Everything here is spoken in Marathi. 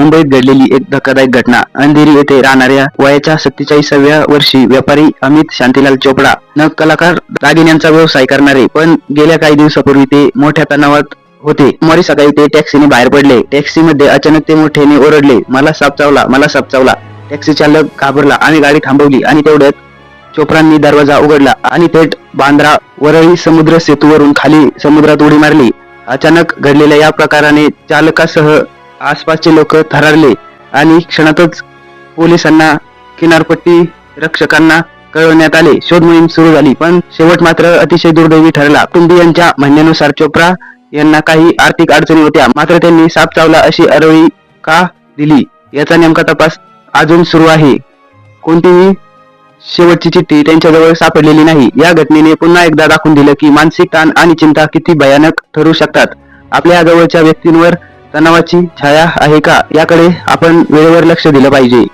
मुंबईत घडलेली एक धक्कादायक घटना. अंधेरी येथे राहणाऱ्या वयाच्या सत्तेचाळीसाव्या वर्षी व्यापारी अमित शांतीलाल चोपडा न कलाकार दागिन्यांचा व्यवसाय करणारे. पण गेल्या काही दिवसापूर्वी ते मोठ्या तणावात होते. सोमवारी सकाळी ते टॅक्सीने बाहेर पडले. टॅक्सीमध्ये अचानक ते मोठ्याने ओरडले मला साप चावला मला साप चावला. टॅक्सी चालक घाबरला आणि गाडी थांबवली आणि तेवढ्यात चोपडांनी दरवाजा उघडला आणि थेट बांद्रा वरळी समुद्र सेतूवरून खाली समुद्रात उडी मारली. अचानक घडलेल्या या प्रकाराने चालकासह आसपासचे लोक थरारले आणि क्षणातच पोलिसांना किनारपट्टी रक्षकांना कळवण्यात आले. शोध मोहीम सुरू झाली पण शेवट मात्र अतिशय दुर्दैवी ठरला. कुटुंबियांच्या म्हणण्यानुसार चोप्रा यांना काही आर्थिक अडचणी होत्या. मात्र त्यांनी साप चावला अशी अरवळी का दिली? याचा नेमका तपास अजून सुरू आहे. कोणतीही शेवटची चिठ्ठी त्यांच्याजवळ सापडलेली नाही. या घटनेने पुन्हा एकदा दाखवून दिलं की मानसिक ताण आणि चिंता किती भयानक ठरू शकतात. आपल्या जवळच्या व्यक्तींवर तणावाची छाया आहे का? याकडे आपण वेळेवर लक्ष दिलं पाहिजे.